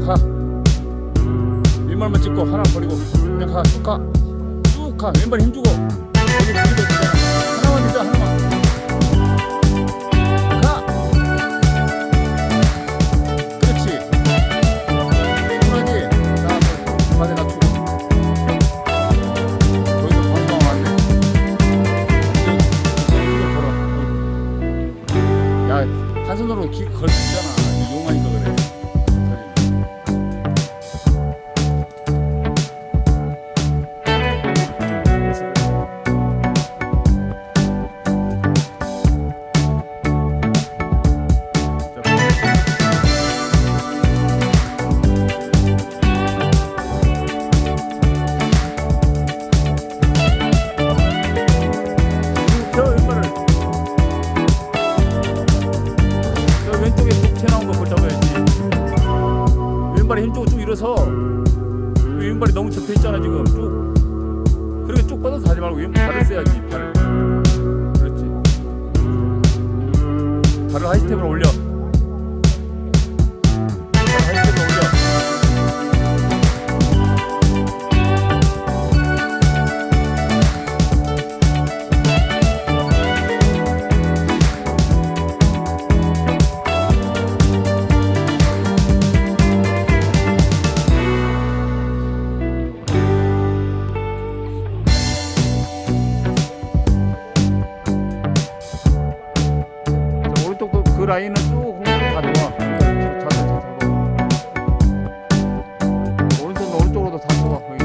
그냥 가 일말만 찍고 하나 버리고 그냥 가쭉가쭉가 왼발 힘주고. 여기 하나만 되자 하나만. 지금 쭉 그렇게 쭉 뻗어서 하지 말고 왼 발을 써야지 발을. 그렇지. 발을 하이스텝으로 올려 자,